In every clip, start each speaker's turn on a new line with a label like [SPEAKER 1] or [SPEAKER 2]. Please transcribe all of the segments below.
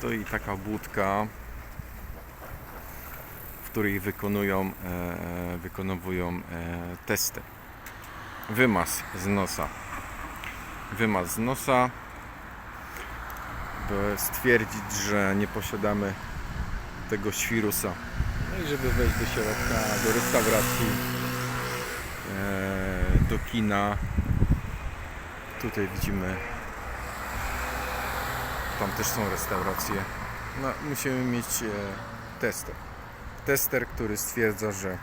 [SPEAKER 1] stoi taka budka, w której wykonują, e, wykonowują e, testy. Wymaz z nosa. Wymaz z nosa, by stwierdzić, że nie posiadamy tego świrusa. No i żeby wejść do środka, do restauracji, e, do kina. Tutaj widzimy, tam też są restauracje. No, musimy mieć e, tester. Tester, który stwierdza, że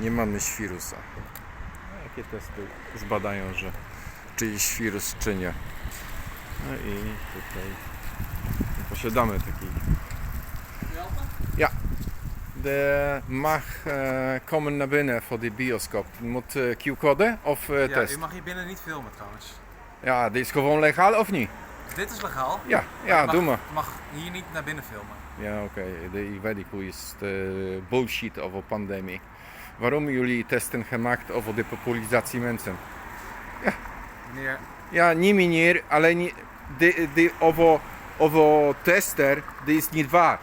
[SPEAKER 1] nie mamy świrusa. No, jakie testy zbadają, że czy jest świrus, czy nie. No i tutaj posiadamy taki De mag eh, komen naar binnen voor die bioscoop. Je moet eh, Q-code of eh,
[SPEAKER 2] Ja,
[SPEAKER 1] test?
[SPEAKER 2] u mag hier binnen niet filmen trouwens.
[SPEAKER 1] Ja, dit is gewoon legaal of niet?
[SPEAKER 2] Dit is legaal.
[SPEAKER 1] Ja, ja,
[SPEAKER 2] mag,
[SPEAKER 1] doe maar.
[SPEAKER 2] Je mag hier niet naar binnen filmen.
[SPEAKER 1] Ja, oké. De- Ik weet niet hoe is het eh, bullshit over pandemie. Waarom jullie testen gemaakt over de mensen?
[SPEAKER 2] Meneer,
[SPEAKER 1] Ja, niet meneer, alleen niet- de, de, over, over tester, dat is niet waar.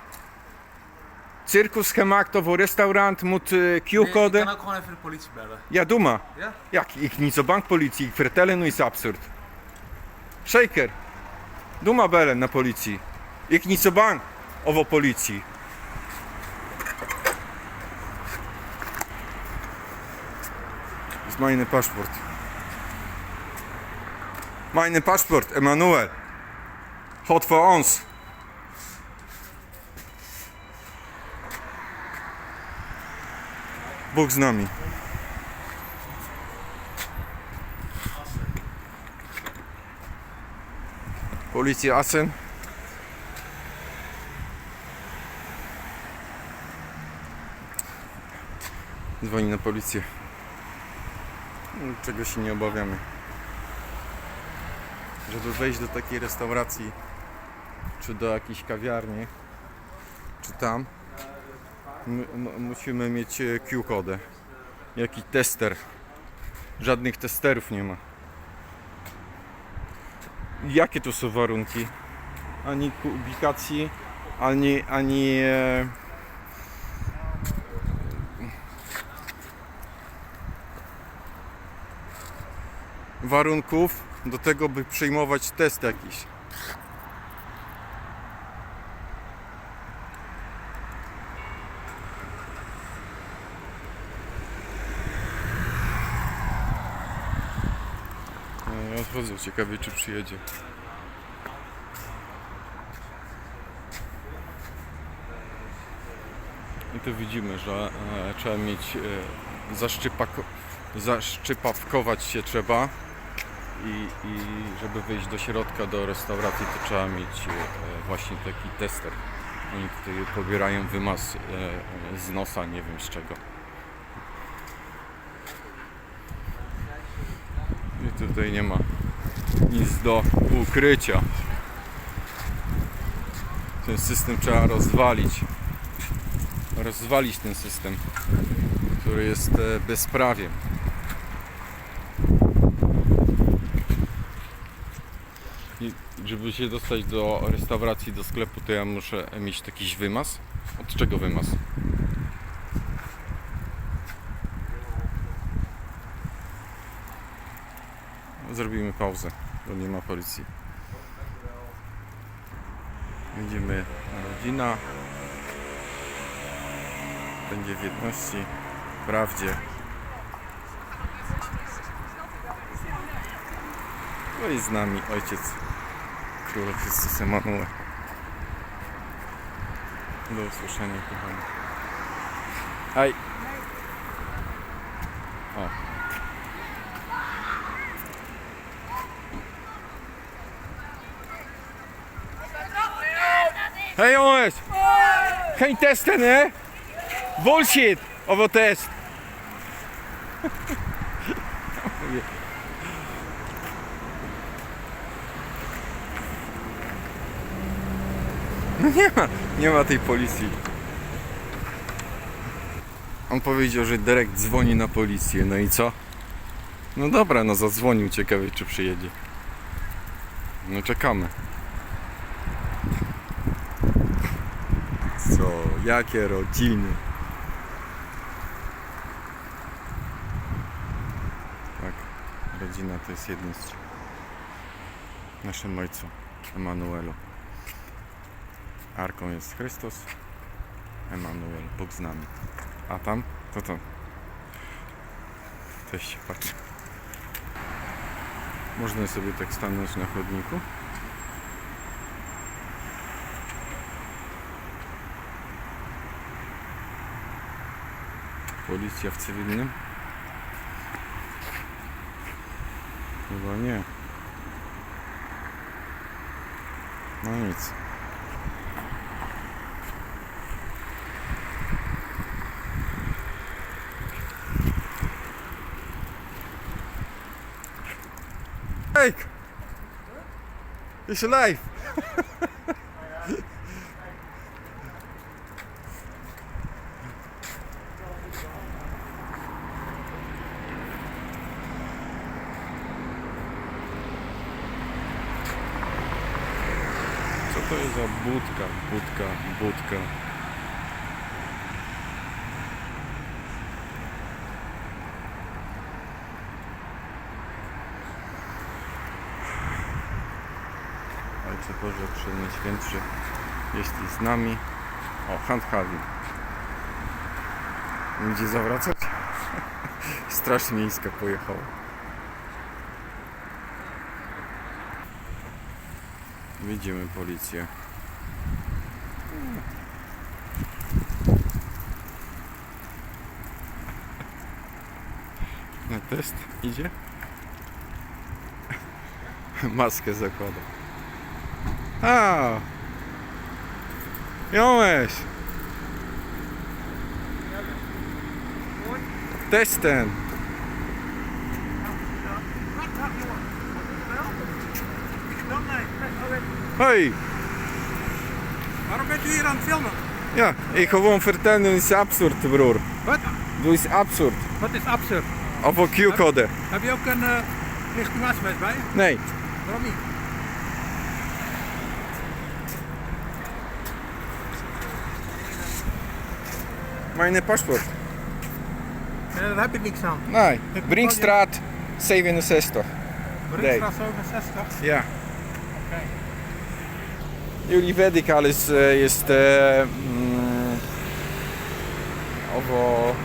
[SPEAKER 1] Circus gemaakt over restaurant moet
[SPEAKER 2] je
[SPEAKER 1] Q-code.
[SPEAKER 2] kan ook gewoon even de politie bellen.
[SPEAKER 1] Ja, doe maar.
[SPEAKER 2] Ja?
[SPEAKER 1] Ja, ik, ik niet zo bang politie. Ik vertel nu iets absurd. Zeker. Naar politie. Ik niet zo bang over politie. Dat is mijn paspoort. Mijn paspoort, Emmanuel. God voor ons. Bóg z nami. Policja Assen. Dzwoni na policję. Czego się nie obawiamy. Żeby wejść do takiej restauracji, czy do jakiejś kawiarni, czy tam, musimy mieć e, Q-kodę. Jaki tester. Żadnych testerów nie ma. Jakie to są warunki? Ani publikacji, ani, ani e, warunków do tego, by przyjmować test jakiś. Ja odchodzę, ciekawie czy przyjedzie. I tu widzimy, że e, trzeba mieć e, zaszczypako, zaszczypawkować się trzeba i, i żeby wyjść do środka, do restauracji to trzeba mieć e, właśnie taki tester. Oni tutaj pobierają wymaz e, z nosa, nie wiem z czego. Tutaj nie ma nic do ukrycia. Ten system trzeba rozwalić. Rozwalić ten system, który jest e, bezprawiem. I żeby się dostać do restauracji, do sklepu, to ja muszę mieć jakiś wymaz. Od czego wymaz? Zrobimy pauzę, bo nie ma policji. Będziemy rodzina. Będzie w jedności, w prawdzie. No i z nami ojciec króla Chrystus Emanuel. Do usłyszenia, kochani. Hej! O. Hej jongens! Geen testen hè? Bullshit! Over test! Nie ma, nie ma tej policji. On powiedział, że Derek dzwoni na policję, no i co? No dobra, no zadzwonił, ciekawie czy przyjedzie. No czekamy. co? Jakie rodziny? Tak, rodzina to jest jedność. Naszym ojcu, Emanuelu. Arką jest Chrystus, Emanuel, Bóg z nami. A tam? To to. Też się patrzy. Można sobie tak stanąć na chodniku. Policja w cywilnym? Chyba nie. No nic. Kijk! Is alive! Za budka, budka, budka? Ojcze Boże Przednaświętszy, jeśli z nami... O, handhaving. Gdzie zawracać? Straż miejska pojechała. Widzimy policję. Na test idzie? Maskę zakłada. A! Jongeś! Testen! Hoi!
[SPEAKER 2] Waarom bent u hier aan het filmen?
[SPEAKER 1] Ja, ik gewoon vertellen, het is absurd, broer.
[SPEAKER 2] Wat?
[SPEAKER 1] Het is absurd.
[SPEAKER 2] Wat is absurd?
[SPEAKER 1] Of een Q-code.
[SPEAKER 2] Heb je ook een uh, legitimatiebewijs bij je?
[SPEAKER 1] Nee.
[SPEAKER 2] Waarom niet?
[SPEAKER 1] Mijn paspoort.
[SPEAKER 2] Nee, daar heb je niks aan.
[SPEAKER 1] Nee. Brinkstraat 67.
[SPEAKER 2] Brinkstraat 67.
[SPEAKER 1] Ja.
[SPEAKER 2] Oké.
[SPEAKER 1] Weet ik alles eh, is de... Mm, ovo...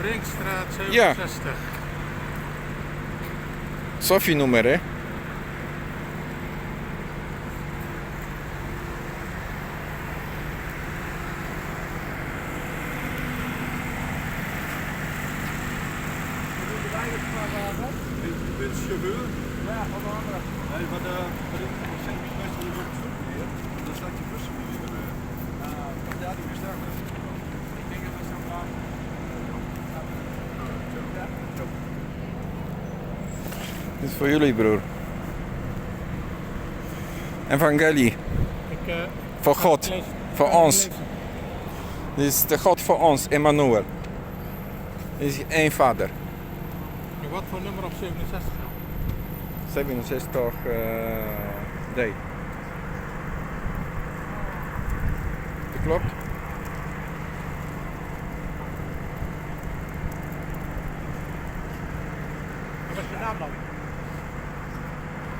[SPEAKER 2] Brinkstraat
[SPEAKER 1] Ja.
[SPEAKER 2] 67.
[SPEAKER 1] Sofi numer, hè?
[SPEAKER 3] Je bent chauffeur?
[SPEAKER 2] Ja, onder andere.
[SPEAKER 3] Nee, de, de van wordt Dan staat bussen weer. Uh, meer staan. hè?
[SPEAKER 2] Ik denk dat we zo gaan.
[SPEAKER 1] Dit is voor jullie, broer. Evangelie.
[SPEAKER 2] Ik, uh,
[SPEAKER 1] Voor God. Voor ons. Dit is de God voor ons, Emmanuel. Dit is één vader.
[SPEAKER 2] Wat voor nummer op 67
[SPEAKER 1] 67D. Eh, de klok.
[SPEAKER 2] Wat is je naam dan?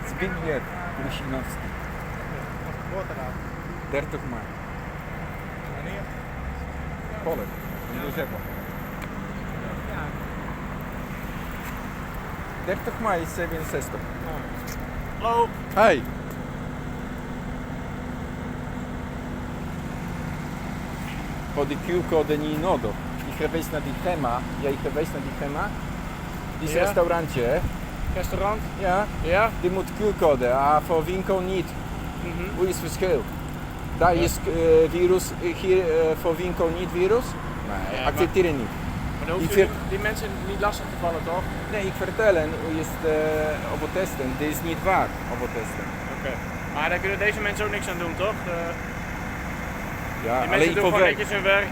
[SPEAKER 1] Spinjet Brushinowski.
[SPEAKER 2] Wat is de
[SPEAKER 1] 30 maart.
[SPEAKER 2] Wanneer?
[SPEAKER 1] Pollen, in
[SPEAKER 2] december.
[SPEAKER 1] 30 mei 67.
[SPEAKER 2] Hallo.
[SPEAKER 1] Hej! Voor die Q-code niet nodig. Ik geweest naar die thema. Ja, ik geweest naar die thema. Die is
[SPEAKER 2] Ja.
[SPEAKER 1] restaurantje?
[SPEAKER 2] Restaurant?
[SPEAKER 1] Ja,
[SPEAKER 2] Ja.
[SPEAKER 1] die moet Q-code. Ah, voor winkel niet.
[SPEAKER 2] Mhm.
[SPEAKER 1] Hoe is het verschil? Daar
[SPEAKER 2] Ja.
[SPEAKER 1] is eh, virus, eh, hier eh, voor winkel niet virus. Nee, het niet.
[SPEAKER 4] Maar dan hoef
[SPEAKER 1] Die
[SPEAKER 4] je die mensen niet lastig te vallen, toch?
[SPEAKER 1] Nee, ik vertel hen hoe is het eh, op het testen. Dit is niet waar op het testen.
[SPEAKER 4] Oké. Maar daar kunnen deze mensen ook niks aan doen, toch? De,
[SPEAKER 1] Ja,
[SPEAKER 4] die mensen
[SPEAKER 1] alleen
[SPEAKER 4] doen gewoon netjes hun werk.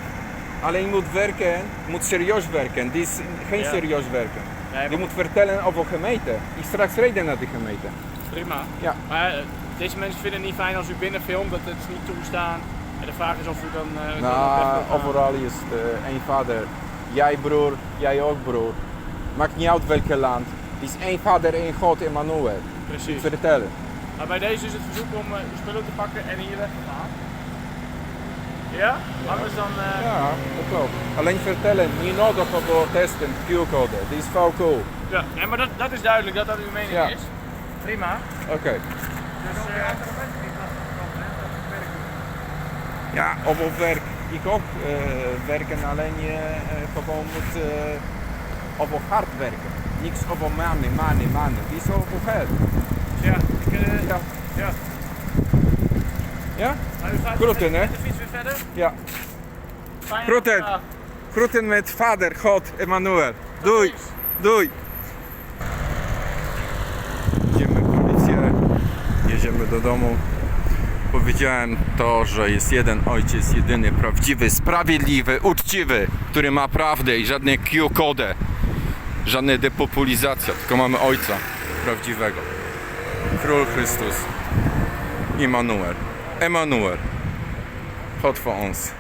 [SPEAKER 1] Alleen moet werken, moet serieus werken. Dit is geen
[SPEAKER 4] Ja.
[SPEAKER 1] serieus werken.
[SPEAKER 4] Nee,
[SPEAKER 1] Je moet vertellen over gemeente. Ik straks reden naar die gemeente.
[SPEAKER 4] prima.
[SPEAKER 1] Ja.
[SPEAKER 4] Maar eh, deze mensen vinden het niet fijn als u binnen filmt, dat het is niet toestaan. En de vraag is of u dan... eh, dan
[SPEAKER 1] Nou, overal is eh, één vader. Jij broer, jij ook broer. Maakt niet uit welke land. Het is één vader, één God, Emmanuel.
[SPEAKER 4] Precies.
[SPEAKER 1] Vertellen.
[SPEAKER 4] Maar bij deze is het verzoek om eh, uw spullen te pakken en hier weg te gaan. Ja? Anders dan... eh,
[SPEAKER 1] Ja, dat klopt. Alleen vertellen, niet nodig om testen, Q-code. Die is fout cool.
[SPEAKER 4] ja. Nee, maar dat, dat is duidelijk dat dat uw mening
[SPEAKER 1] Ja.
[SPEAKER 4] is. Prima.
[SPEAKER 1] Oké.
[SPEAKER 4] Dus, eh,
[SPEAKER 1] Ja, of op werk. Ik ook eh, werken, alleen je gewoon moet eh op hard werken. Niks op maanden, maanden, maanden. Die is geld.
[SPEAKER 4] ja, ik,
[SPEAKER 1] Ja.
[SPEAKER 4] ja.
[SPEAKER 1] Ja?
[SPEAKER 4] Maar u gaat
[SPEAKER 1] Groeten,
[SPEAKER 4] met,
[SPEAKER 1] hè?
[SPEAKER 4] met de fiets weer verder.
[SPEAKER 1] Ja.
[SPEAKER 4] Fijne
[SPEAKER 1] Groeten.
[SPEAKER 4] dag.
[SPEAKER 1] Groeten met vader, God, Emmanuel. Doei. Doei. Idziemy policję, jedziemy do domu. Powiedziałem to, że jest jeden ojciec, jedyny prawdziwy, sprawiedliwy, uczciwy, który ma prawdę i żadne Q-kodę, żadna depopulizacja, tylko mamy ojca prawdziwego. Król Chrystus. Immanuel. Emanuel. God voor ons.